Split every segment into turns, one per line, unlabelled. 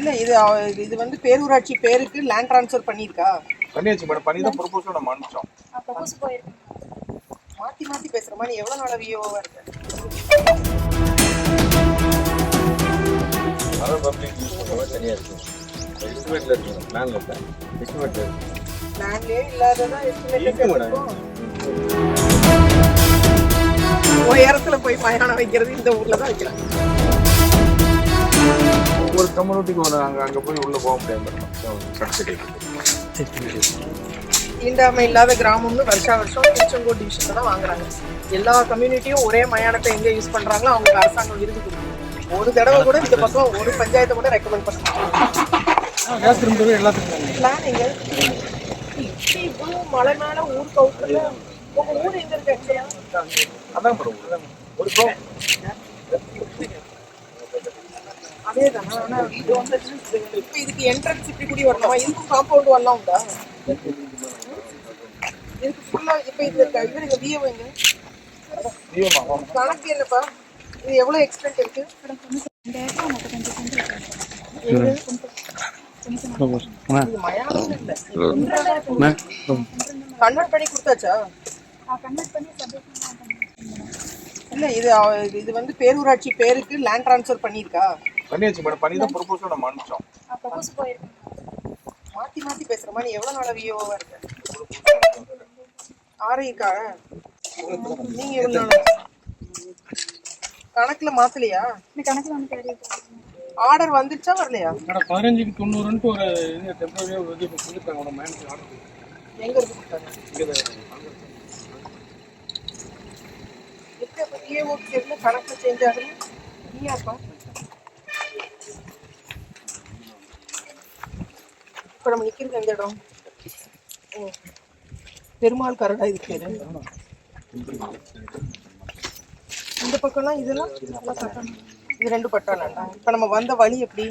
இல்ல இது இது வந்து பேரூராட்சி பேருக்கு லேண்ட் ட்ரான்ஸ்ஃபர் பண்ணியிருக்கா?
பண்ணியாச்சு மேடம் பண்ணி தான் ப்ரொபோசல் நம்ம அனுப்பிச்சோம்.
மாத்தி மாத்தி பேசுற மாதிரி எவ்வளவு நாளா விஓவா இருக்கு?
வர பப்ளிக் யூஸ் பண்ணுறது தனியாக இருக்கும் எஸ்டிமேட்டில் இருக்கும் பிளானில் இல்லை எஸ்டிமேட்டில் இருக்கும்
பிளான்லயே இல்லாததான்
இருக்கு
எஸ்டிமேட்
மேடம்
உயரத்துல போய் மயானம் வைக்கிறது இந்த ஊர்ல தான் வைக்கிறாங்க.
ஒவ்வொரு கம்யூனிட்டிக்கு ஒரு அங்கே அங்கே போய் உள்ளே போக முடியாது
தீண்டாமை இல்லாத கிராமம்னு வருஷா வருஷம் திருச்செங்கோடு டிவிஷன்ல தான் வாங்குறாங்க. எல்லா கம்யூனிட்டியும் ஒரே மயானத்தை எங்க யூஸ் பண்றாங்களோ அவங்களுக்கு அரசாங்கம் விருது கொடுக்கும். ஒரு தடவை கூட இந்த பக்கம் ஒரு பஞ்சாயத்தை கூட ரெக்கமெண்ட் பண்ண மாட்டாங்க. பிளான் எங்க இப்படி இவ்வளவு மலை மேல ஊர் கவுத்துல உங்க ஊர் எங்க இருக்கு?
அதான் ஒரு கோ
அதேதான் ஆனா இது வந்து இப்ப இதுக்கு என்ட்ரன்ஸ் இப்படி கூடி வரணுமா? இதுக்கும் காம்பவுண்ட் வரலாம் உண்டா? இதுக்கு ஃபுல்லா இப்ப இது இவர் இங்க விஏ வைங்க கணக்கு என்னப்பா? இது எவ்வளவு எக்ஸ்டென்ட் இருக்கு? கன்வெர்ட் பண்ணி கொடுத்தாச்சா
கன்வெர்ட் பண்ணி
இல்ல இது இது வந்து பேரூராட்சி பேருக்கு லேண்ட் ட்ரான்ஸ்ஃபர் பண்ணியிருக்கா?
பண்ணியாச்சு மேடம் பண்ணி தான் ப்ரொபோசல் நம்ம அனுப்பிச்சோம்
ப்ரப்போஸ் போயிருக்கு
மாத்தி மாத்தி பேசுற மாதிரி எவ்வளவு நாளா விஓவா இருக்கு? ஆறு இருக்கா? நீங்க நாளா? கணக்குல மாத்தலையா?
இந்த கணக்கில் வந்து தேடி
ஆர்டர் வந்துருச்சா வரலையா?
மேடம் பதினஞ்சுக்கு தொண்ணூறுன்ட்டு ஒரு இது டெம்பரரியாக வந்து இப்போ சொல்லியிருக்காங்க உங்களோட மேனுக்கு ஆர்டர்
எங்க இருந்து கொடுத்தாங்க? எதுல கணக்குல சேஞ்ச் ஆகுது? நீயாப்பா இப்போ நம்ம நிற்கிறது எந்த இடம்? ஓ. பெருமாள் கரடா இது இந்த பக்கம்லாம் இதெல்லாம் இது ரெண்டு பட்டம் பட்டாளா இப்போ நம்ம வந்த வழி எப்படி?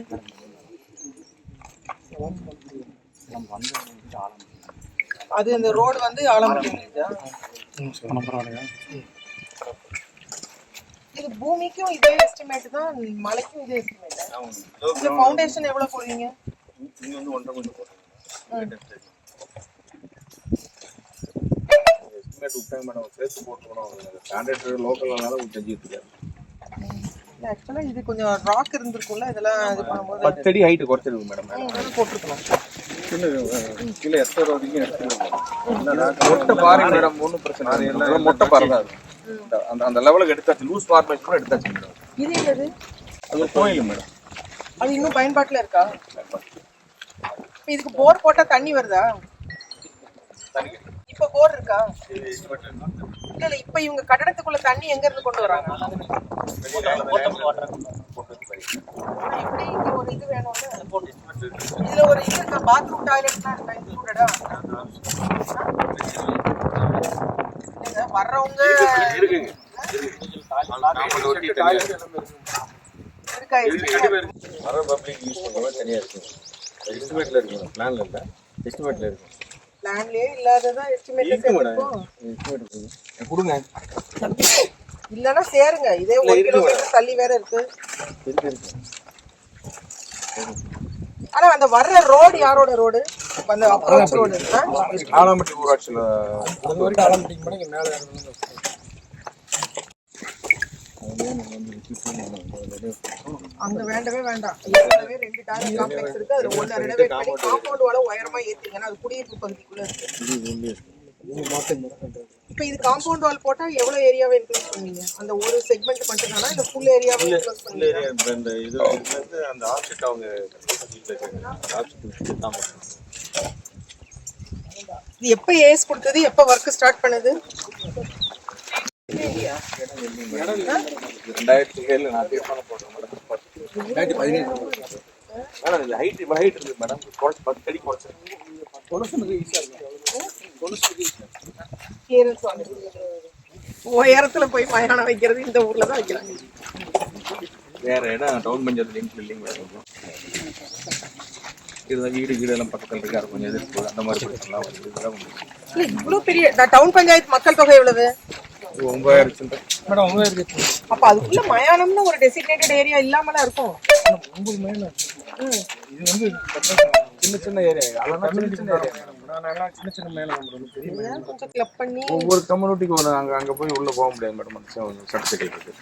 அது அந்த ரோடு வந்து ஆலம்பட்டி இது பூமிக்கும் இதே எஸ்டிமேட் தான் மலைக்கும் இதே எஸ்டிமேட் இந்த ஃபவுண்டேஷன் எவ்வளோ போடுவீங்க?
இங்கே வந்து ஒன்றரை கொஞ்சம் போட்டுருங்க எஸ்டிமேட் விட்டாங்க மேடம் சேர்த்து போட்டுக்கணும். ஸ்டாண்டர்ட் லோக்கல்னால செஞ்சுட்டு இருக்காரு
ஆக்சுவலா இது கொஞ்சம் ராக் இருந்திருக்கும்ல இதெல்லாம் இது பண்ணும்போது
பத்து அடி ஹைட்டு குறைச்சிருக்கு மேடம்
போட்டிருக்கலாம்.
கீழே எத்தனை வரைக்கும் எடுத்துருக்கோம்
மொட்டை மேடம் ஒன்றும் பிரச்சனை எல்லாம் மொட்டை பாறை தான். அந்த அந்த லெவலுக்கு எடுத்தாச்சு. லூஸ் ஃபார்மேஷன் கூட எடுத்தாச்சு மேடம்
இது என்னது?
அது ஒரு கோயில் மேடம்
அது இன்னும் பயன்பாட்டுல இருக்கா? இப்ப இதுக்கு போர் போட்டா தண்ணி வருதா? இப்ப போர் இருக்கா? இல்ல இல்ல இப்ப இவங்க கட்டடத்துக்குள்ள தண்ணி எங்க இருந்து கொண்டு வராங்க? எப்படி இங்க ஒரு இது வேணும்ல? இதுல ஒரு இது இருக்கா? பாத்ரூம் டாய்லெட்லாம் இருக்கா? இன்க்ளூடடா வர்றவங்க
இருக்குங்க.
இருக்கா estimate?
வர பப்ளிக் யூஸ் தனியாக இருக்கும் எஸ்டிமேட்டில் இருக்கும் பிளானில் இல்லை. எஸ்டிமேட்டில் இருக்கும்
பிளான்லயே இல்லாததான் எஸ்டிமேட்
இருக்கு மேடம் எஸ்டிமேட் இருக்குங்க
கொடுங்க.
இல்லன்னா சேருங்க. இதே ஒரு கிலோமீட்டர் தள்ளி வேற இருக்கு.
இருக்கு இருக்கு.
ஆனா அந்த வர்ற ரோடு யாரோட ரோடு அந்த அப்ரோச் ரோடு
ஊராட்சியில்.
அது வரைக்கும் மேலே
அங்க வேண்டவே வேண்டாம். ஏற்கனவே ரெண்டு டாய்லெட் காம்ப்ளெக்ஸ் இருக்கு. அதுல ஒண்ணு ரெனோவேட் பண்ணி காம்பவுண்ட் வால உயரமா ஏத்திங்கன்னா அது குடியிருப்பு பகுதிக்குள்ள இருக்கு. இப்போ இது காம்பவுண்ட் வால் போட்டா எவ்வளவு ஏரியாவை இன்க்ளூட் பண்ணுவீங்க? அந்த ஒரு செக்மெண்ட் மட்டும் தானா இல்ல ஃபுல் ஏரியாவை இன்க்ளூட் பண்ணுவீங்க
இந்த இந்த இது வந்து அந்த ஆப்ஷெட் அவங்க ஆப்ஷெட் தான்
இது எப்ப ஏஸ் கொடுத்தது? எப்ப ஒர்க் ஸ்டார்ட் பண்ணுது?
ரெண்டாயிரத்தி ஏழு நான் தீர்மானம் போட்டேன் மேடம் ரெண்டாயிரத்தி பதினேழு. மேடம் இது ஹைட் இவ்வளோ ஹைட் இருக்குது மேடம் குறைச்சி பத்து அடி குறைச்சிருக்கு
Clearance வாங்குது. உயரத்துல போய் மயானம் வைக்கிறது இந்த ஊர்ல தான் வைக்கிறாங்க.
வேற இடம் டவுன் பஞ்சாயத்து லிங்க் இல்லைங்க மேடம் இதுதான் வீடு வீடு எல்லாம் பக்கத்தில் இருக்கு? அது கொஞ்சம் எதிர்ப்பு. அந்த மாதிரி பிரச்சனைலாம் வருது இதெல்லாம்
இல்ல இவ்வளவு பெரிய டவுன் பஞ்சாயத்து மக்கள் தொகை எவ்வளவு?
ஒன்பதாயிரம்
மேடம்
அப்ப அதுக்குள்ள மயானம்னு ஒரு டெசிக்னேட்டட் ஏரியா இல்லாமலாம் இருக்கும்.
ஒன்பது மைல்
ம்.
இது வந்து
சின்ன சின்ன ஏரியா அதெல்லாம் சின்ன சின்ன ஏரியா
சின்ன சின்ன
கொஞ்சம் கிளப் பண்ணி.
ஒவ்வொரு கம்யூனிட்டிக்கு ஒரு அங்க அங்க போய் உள்ள போக முடியாது மேடம். சர்டிஃபிகேட் இருக்கு.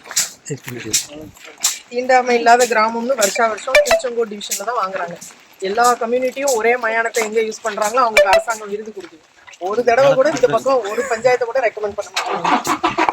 தீண்டாமை இல்லாத கிராமம்னு வருஷா வருஷம் திருச்செங்கோடு டிவிஷன்ல தான் வாங்குறாங்க. எல்லா கம்யூனிட்டியும் ஒரே மயானத்தை எங்க யூஸ் பண்றாங்களோ அவங்களுக்கு அரசாங்கம் விருது கொடுக்குது. ஒரு தடவை கூட இந்த பக்கம் ஒரு பஞ்சாயத்தை கூட ரெக்கமெண்ட் பண்ண மாட்டாங்க